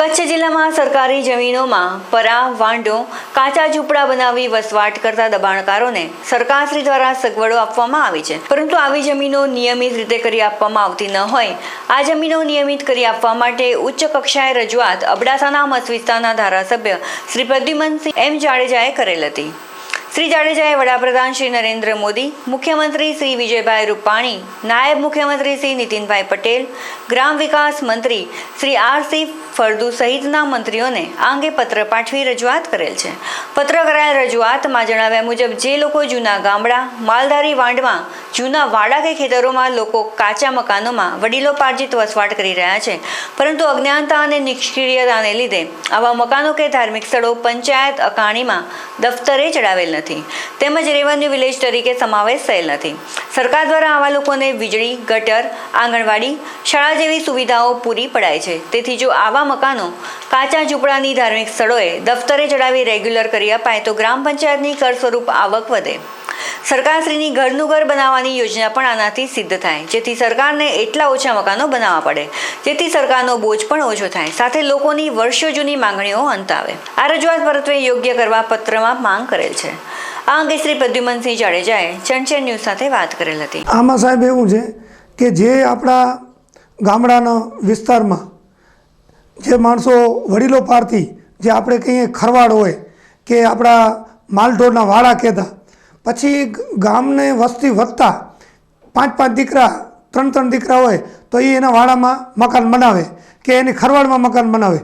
કચ્છ જિલ્લામાં સરકારી જમીનોમાં પરા વાંડો કાચા ઝૂંપડા બનાવી વસવાટ કરતા દબાણકારોને સરકારશ્રી દ્વારા સગવડો આપવામાં આવી છે. પરંતુ આવી જમીનો નિયમિત રીતે કરી આપવામાં આવતી ન હોય. આ જમીનો નિયમિત કરી આપવા માટે ઉચ્ચ કક્ષાએ રજૂઆત અબડાસાના મત વિસ્તારના ધારાસભ્ય શ્રી પ્રદ્યુમનસિંહ એમ જાડેજાએ કરેલ હતી. શ્રી જાડેજાએ વડાપ્રધાન શ્રી નરેન્દ્ર મોદી, મુખ્યમંત્રી શ્રી વિજયભાઈ રૂપાણી, નાયબ મુખ્યમંત્રી શ્રી નીતિનભાઈ પટેલ, ગ્રામ વિકાસ મંત્રી શ્રી આર સી ફળદુ સહિતના મંત્રીઓને આ અંગે પત્ર પાઠવી રજૂઆત કરેલ છે. પત્ર કરાયેલ રજૂઆતમાં જણાવ્યા મુજબ જે લોકો જૂના ગામડા, માલધારી વાંડમાં જૂના વાડા કે ખેતરોમાં લોકો કાચા મકાનોમાં વડીલો વસવાટ કરી રહ્યા છે. પરંતુ અજ્ઞાનતા અને નિષ્ક્રિયતાને લીધે આવા મકાનો કે ધાર્મિક સ્થળો પંચાયત અકાણીમાં દફતરે ચડાવેલ નથી. તેમજ રેવન્યુ વિલેજ તરીકે સમાવેશ થયેલ નથી. સરકાર દ્વારા આવા લોકોને વીજળી, ગટર, આંગણવાડી, શાળા જેવી સુવિધાઓ પૂરી પડાય છે. તેથી જો આવા મકાનો કાચા ઝૂંપડાની ધાર્મિક સ્થળોએ દફતરે ચડાવી રેગ્યુલર કરી અપાય તો ગ્રામ પંચાયતની કર સ્વરૂપ આવક વધે. સરકારશ્રીની ઘરનું ઘર બનાવવાની યોજના પણ આનાથી સિદ્ધ થાય. જેથી સરકારને એટલા ઓછા મકાનો બનાવવા પડે. જેથી સરકારનો બોજ પણ ઓછો થાય. સાથે લોકોની વર્ષો જૂની માંગણીઓ અંત આવે આ રજૂઆત પરત્વે યોગ્ય કરવા પત્રમાં માંગ કરેલ છે. આ અંગે શ્રી પ્રદ્યુમનસિંહ જાડેજાએ ચંચળ ન્યૂઝ સાથે વાત કરેલ હતી. આમાં સાહેબ એવું છે કે જે આપણા ગામડાના વિસ્તારમાં જે માણસો વડીલો પારથી જે આપણે કહીએ ખરવાડ હોય કે આપણા માલઢોરના વાળા કહેતા પછી ગામને વસ્તી વધતા પાંચ પાંચ દીકરા, ત્રણ ત્રણ દીકરા હોય, તો એ એના વાડામાં મકાન બનાવે કે એની ખરવાડમાં મકાન બનાવે.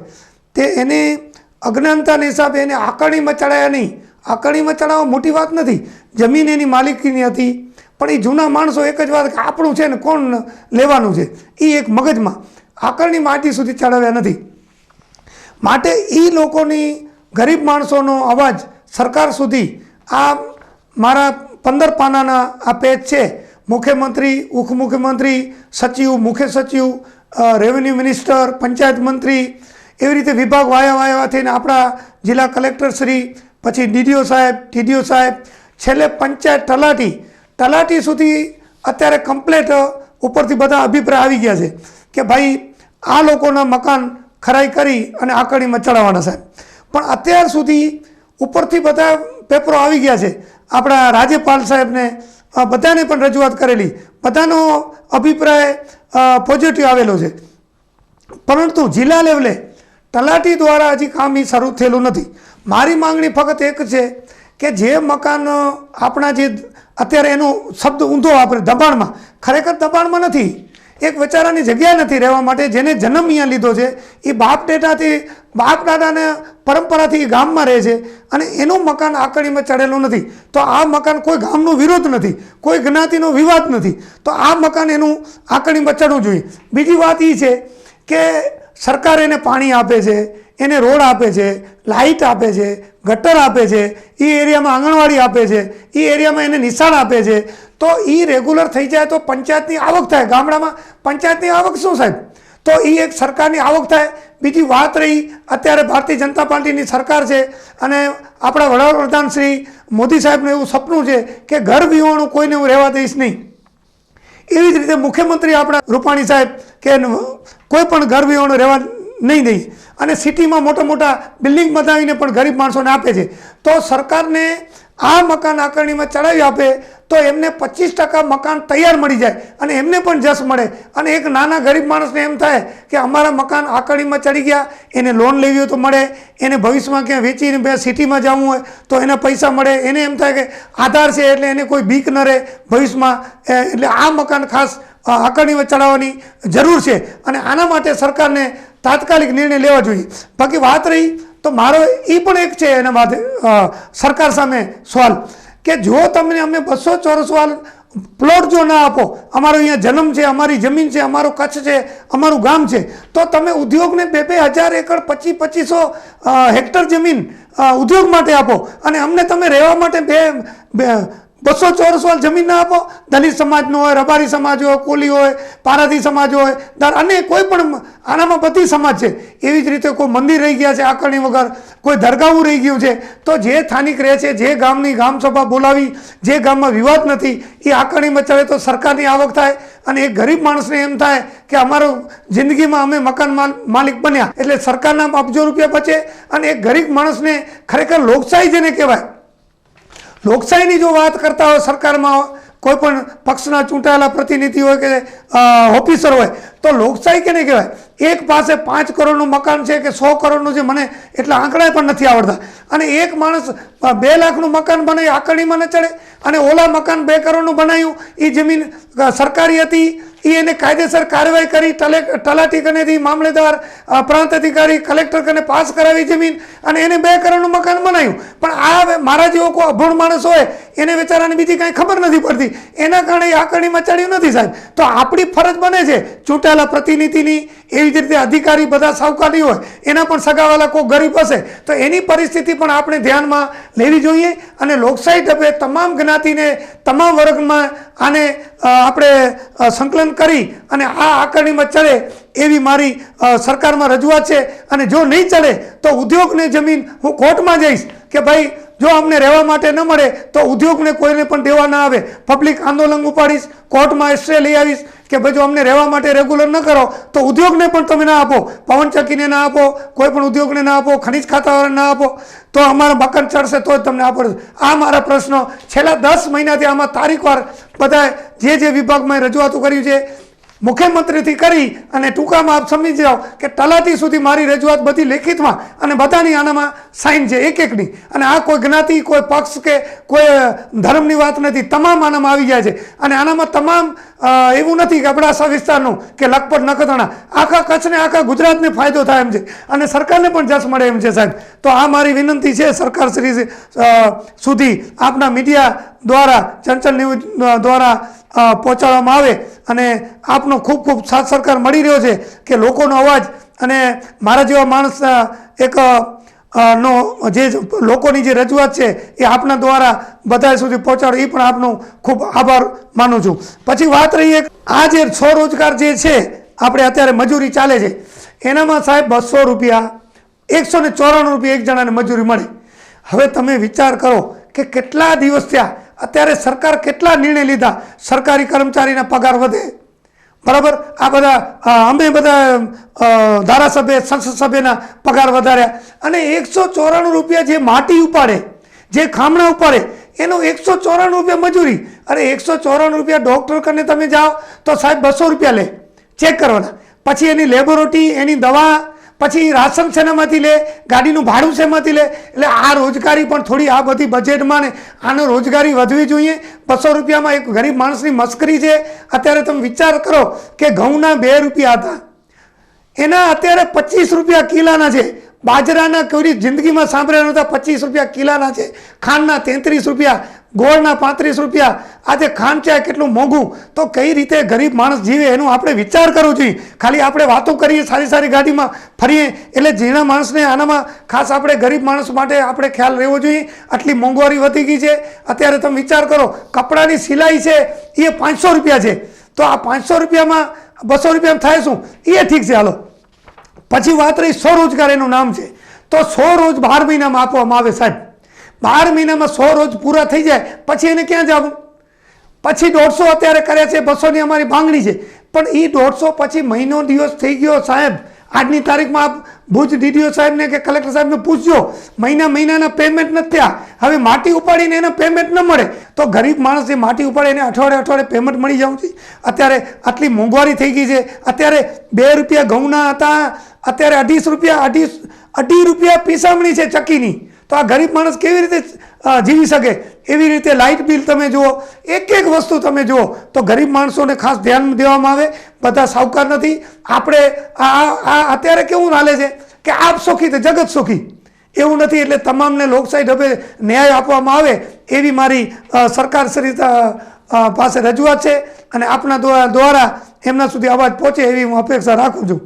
તે એની અજ્ઞાનતાના હિસાબે એને આકરણીમાં ચડાયા નહીં. આકરણીમાં ચડાવવા મોટી વાત નથી. જમીન એની માલિકીની હતી. પણ એ જૂના માણસો એક જ વાત કે આપણું છે ને કોણ લેવાનું છે? એ એક મગજમાં આકરણી માટી સુધી ચડાવ્યા નથી. માટે એ લોકોની ગરીબ માણસોનો અવાજ સરકાર સુધી આ મારા પંદર પાનાના આ પેજ છે. મુખ્યમંત્રી, ઉપમુખ્યમંત્રી, સચિવ, મુખ્ય સચિવ રેવન્યુ મિનિસ્ટર પંચાયત મંત્રી, એવી રીતે વિભાગ વાયા વાયા થઈને આપણા જિલ્લા કલેક્ટરશ્રી પછી ડીડીઓ સાહેબ, ટીડીઓ સાહેબ, છેલ્લે પંચાયત તલાટી. તલાટી સુધી અત્યારે કમ્પ્લેટ ઉપરથી બધા અભિપ્રાય આવી ગયા છે કે ભાઈ, આ લોકોના મકાન ખરાઈ કરી અને આકડીમાં ચડાવવાના સાહેબ. પણ અત્યાર સુધી ઉપરથી બધા પેપરો આવી ગયા છે. આપણા રાજ્યપાલ સાહેબને બધાને પણ રજૂઆત કરેલી. બધાનો અભિપ્રાય પોઝિટિવ આવેલો છે. પરંતુ જિલ્લા લેવલે તલાટી દ્વારા હજી કામ એ શરૂ થયેલું નથી. મારી માંગણી ફક્ત એક છે કે જે મકાન આપણા જે અત્યારે એનો શબ્દ ઊંધો આપણે દબાણમાં. ખરેખર દબાણમાં નથી. એક વિચારાની જગ્યા નથી રહેવા માટે, જેને જન્મ અહીંયા લીધો છે, એ બાપ ડેટાથી, બાપ દાદાને પરંપરાથી એ ગામમાં રહે છે અને એનું મકાન આકડીમાં ચડેલું નથી. તો આ મકાન કોઈ ગામનો વિરોધ નથી, કોઈ જ્ઞાતિનો વિવાદ નથી. તો આ મકાન એનું આકડીમાં ચડવું જોઈએ. બીજી વાત એ છે કે સરકાર એને પાણી આપે છે, એને રોડ આપે છે, લાઇટ આપે છે, ગટર આપે છે એ એરિયામાં આંગણવાડી આપે છે એ એરિયામાં એને નિશાળ આપે છે. તો એ રેગ્યુલર થઈ જાય તો પંચાયતની આવક થાય. ગામડામાં પંચાયતની આવક શું સાહેબ? તો એ એક સરકારની આવક થાય. બીજી વાત રહી, અત્યારે ભારતીય જનતા પાર્ટીની સરકાર છે અને આપણા વડાપ્રધાન શ્રી મોદી સાહેબનું એવું સપનું છે કે ઘર વિહોણું કોઈને હું રહેવા દઈશ નહીં. એવી જ રીતે મુખ્યમંત્રી આપણા રૂપાણી સાહેબ કે કોઈ પણ ઘર વિહોણું રહેવા નહીં દઈએ અને સિટીમાં મોટા મોટા બિલ્ડિંગ બનાવીને પણ ગરીબ માણસોને આપે છે. તો સરકારને આ મકાન આકરણીમાં ચડાવી આપે તો એમને પચીસ ટકા મકાન તૈયાર મળી જાય અને એમને પણ જશ મળે. અને એક નાના ગરીબ માણસને એમ થાય કે અમારા મકાન આકડીમાં ચડી ગયા, એને લોન લેવી હોય તો મળે, એને ભવિષ્યમાં ક્યાં વેચીને બે સિટીમાં જવું હોય તો એને પૈસા મળે. એને એમ થાય કે આધાર છે એટલે એને કોઈ બીક ન રહે. ભવિષ્યમાં એટલે આ મકાન ખાસ આકરણીમાં ચડાવવાની જરૂર છે. અને આના માટે સરકારને તાત્કાલિક નિર્ણય લેવા જોઈએ. બાકી વાત રહી, તો મારો એ પણ એક છે એના માટે સરકાર સામે સવાલ. કે જો તમને અમે બસો ચોરસ વાલ પ્લોટ જો ના આપો, અમારો અહીંયા જન્મ છે, અમારી જમીન છે, અમારો કચ્છ છે, અમારું ગામ છે, તો તમે ઉદ્યોગને બે બે હજાર એકર પચીસ પચીસો હેક્ટર જમીન ઉદ્યોગ માટે આપો. અને અમને તમે રહેવા માટે બે બસો ચોરસ વાળ જમીન ના આપો. દલિત સમાજનો હોય, રબારી સમાજ હોય, કોલી હોય, પારાધી સમાજ હોય અને કોઈ પણ આનામાં બધી સમાજ છે. એવી જ રીતે કોઈ મંદિર રહી ગયા છે આકરણી વગર, કોઈ દરગાહું રહી ગયું છે, તો જે સ્થાનિક રહે છે, જે ગામની ગામસભા બોલાવી, જે ગામમાં વિવાદ નથી, એ આકરણી મચાવે તો સરકારની આવક થાય અને એ ગરીબ માણસને એમ થાય કે અમારો જિંદગીમાં અમે મકાન માલ- માલિક બન્યા. એટલે સરકારના અબજો રૂપિયા બચે અને એક ગરીબ માણસને ખરેખર લોકશાહી જેને કહેવાય લોકશાહીની જો વાત કરતા હોય સરકારમાં કોઈ પણ પક્ષના ચૂંટાયેલા પ્રતિનિધિ હોય કે ઓફિસર હોય, તો લોકશાહી કેને કહેવાય? એક પાસે પાંચ કરોડનું મકાન છે કે સો કરોડનું છે, મને એટલા આંકડા પણ નથી આવડતા. અને એક માણસ બે લાખનું મકાન બનાવી આંકડીમાં ન ચડે. અને ઓલા મકાન બે કરોડનું બનાવ્યું એ જમીન સરકારી હતી એ એને કાયદેસર કાર્યવાહી કરી, તલે, તલાટી કનેથી મામલેદાર પ્રાંત અધિકારી, કલેક્ટર કને પાસ કરાવી જમીન અને એને બે કરોડનું મકાન બનાવ્યું. પણ આ મારા જેવો કોઈ અભણ માણસ હોય, એને બેચારાને બીજી કાંઈ ખબર નથી પડતી. એના કારણે આકરણી મચાડ્યું ચડ્યું નથી સાહેબ. તો આપણી ફરજ બને છે, ચૂંટાયેલા પ્રતિનિધિની એવી જ રીતે અધિકારી બધા સાવકારી હોય, એના પણ સગાવાલા કોઈ ગરીબ હશે, તો એની પરિસ્થિતિ પણ આપણે ધ્યાનમાં લેવી જોઈએ. અને લોકશાહી ઢબે તમામ જ્ઞાતિને, તમામ વર્ગમાં આને આપણે સંકલન કરી અને આ આકારણીમાં ચડે એવી મારી સરકારમાં રજૂઆત છે. અને જો નહીં ચડે તો ઉદ્યોગને જમીન હું કોર્ટમાં જઈશ કે ભાઈ, જો અમને રહેવા માટે ન મળે તો ઉદ્યોગને કોઈને પણ દેવા ના આવે. પબ્લિક આંદોલન ઉપાડીશ, કોર્ટમાં એસ્ટ્રે લઈ આવીશ કે ભાઈ જો અમને રહેવા માટે રેગ્યુલર ન કરો, તો ઉદ્યોગને પણ તમે ના આપો પવનચક્કીને ના આપો, કોઈ પણ ઉદ્યોગને ના આપો, ખનિજ ખાતાવાળાને ના આપો, તો અમારા મકાન ચડશે તો જ તમને આપડશે આ મારા પ્રશ્નો. છેલ્લા દસ મહિનાથી આમાં તારીખવાર બધાએ જે જે વિભાગમાં રજૂઆતો કર્યું છે મુખ્યમંત્રીથી કરી અને ટૂંકામાં આપ સમજી જાઓ કે તલાટી સુધી મારી રજૂઆત બધી લેખિતમાં અને બધાની આનામાં સાઇન છે એક એકની અને આ કોઈ જ્ઞાતિ, કોઈ પક્ષ કે કોઈ ધર્મની વાત નથી. તમામ આનામાં આવી જાય છે. અને આનામાં તમામ એવું નથી કે અબડાસા વિસ્તારનું કે લખપત, નખત્રાણા. આખા કચ્છને, આખા ગુજરાતને ફાયદો થાય એમ છે. અને સરકારને પણ જસ મળે એમ છે, સાહેબ. તો આ મારી વિનંતી છે સરકાર શ્રી સુધી આપના મીડિયા દ્વારા, ચંચલ ન્યૂઝ દ્વારા પહોંચાડવામાં આવે અને આપનો ખૂબ ખૂબ સાથ સરકાર મળી રહ્યો છે કે લોકોનો અવાજ અને મારા જેવા માણસ એક નો, જે લોકોની જે રજૂઆત છે એ આપના દ્વારા બધા સુધી પહોંચાડો, એ પણ આપનો ખૂબ આભાર માનું છું. પછી વાત રહી આ જે સ્વરોજગાર જે છે, આપણે અત્યારે મજૂરી ચાલે છે, એનામાં સાહેબ બસો રૂપિયા, એકસો ને રૂપિયા એક જણાને મજૂરી મળે. હવે તમે વિચાર કરો કે કેટલા દિવસ થયા અત્યારે સરકાર કેટલા નિર્ણય લીધા? સરકારી કર્મચારીના પગાર વધે. બરાબર? આ બધા અમે બધા ધારાસભ્ય, સંસદ સભ્યના પગાર વધાર્યા. અને એકસો ચોરાણું રૂપિયા જે માટી ઉપાડે, જે ખામણા ઉપાડે, એનો એકસો ચોરાણું રૂપિયા મજૂરી. અરે એકસો ચોરાણું રૂપિયા ડૉક્ટર કરીને તમે જાઓ તો સાહેબ બસો રૂપિયા લે. ચેક કરવાના. પછી એની લેબોરેટરી, એની દવા પછી રાશન શેનામાંથી લે, ગાડીનું ભાડું શેમાંથી લે. એટલે આ રોજગારી પણ થોડી આ બધી બજેટમાં ને આનો રોજગારી વધવી જોઈએ. બસો રૂપિયામાં એક ગરીબ માણસની મસ્કરી છે. અત્યારે તમે વિચાર કરો કે ઘઉંના બે રૂપિયા હતા. એના અત્યારે પચીસ રૂપિયા કિલાના છે. બાજરાના કોઈ જિંદગીમાં સાંભળ્યા નહોતા પચીસ રૂપિયા કિલાના છે. ખાંડના તેત્રીસ રૂપિયા. ગોળના પાંત્રીસ રૂપિયા. આજે ખાંડ ચા કેટલું મોંઘું. તો કઈ રીતે ગરીબ માણસ જીવે એનું આપણે વિચાર કરવો જોઈએ. ખાલી આપણે વાતો કરીએ સારી સારી ગાડીમાં ફરીએ. એટલે ઝીણા માણસને આનામાં ખાસ આપણે ગરીબ માણસ માટે આપણે ખ્યાલ રહેવો જોઈએ. આટલી મોંઘવારી વધી ગઈ છે. અત્યારે તમે વિચાર કરો, કપડાની સિલાઈ છે, એ પાંચસો રૂપિયા છે. તો આ પાંચસો રૂપિયામાં બસો રૂપિયામાં થાય શું? એ ઠીક છે, હાલો. પછી વાત રહી સ્વરોજગાર એનું નામ છે. તો સો રોજ બાર મહિનામાં આપવામાં આવે સાહેબ. બાર મહિનામાં સો રોજ પૂરા થઈ જાય, પછી એને ક્યાં જવું? પછી દોઢસો અત્યારે કર્યા છે, બસોની અમારી માંગણી છે. પણ એ દોઢસો પછી મહિનો દિવસ થઈ ગયો સાહેબ. આજની તારીખમાં આપ ભુજ ડીડીઓ સાહેબને કે કલેક્ટર સાહેબને પૂછજો, મહિના મહિનાના પેમેન્ટ નથી થયા. હવે માટી ઉપાડીને એને પેમેન્ટ ન મળે. તો ગરીબ માણસ જે માટી ઉપાડે એને અઠવાડિયે અઠવાડિયે પેમેન્ટ મળી જવું છે. અત્યારે આટલી મોંઘવારી થઈ ગઈ છે. અત્યારે બે રૂપિયા ઘઉંના હતા. અત્યારે અઢીસ રૂપિયા, અઢીસ, અઢી રૂપિયા પીસામણી છે ચક્કીની. તો આ ગરીબ માણસ કેવી રીતે જીવી શકે? એવી રીતે લાઇટ બિલ તમે જુઓ એક એક વસ્તુ તમે જુઓ, તો ગરીબ માણસોને ખાસ ધ્યાન દેવામાં આવે, બધા સાવકાર નથી. આપણે આ અત્યારે કેવું હાલે છે કે આપ સુખી તો જગત સુખી. એવું નથી, એટલે તમામને લોકશાહી ઢબે ન્યાય આપવામાં આવે, એવી મારી સરકાર શ્રી પાસે રજૂઆત છે. અને આપના દ્વારા એમના સુધી અવાજ પહોંચે એવી હું અપેક્ષા રાખું છું.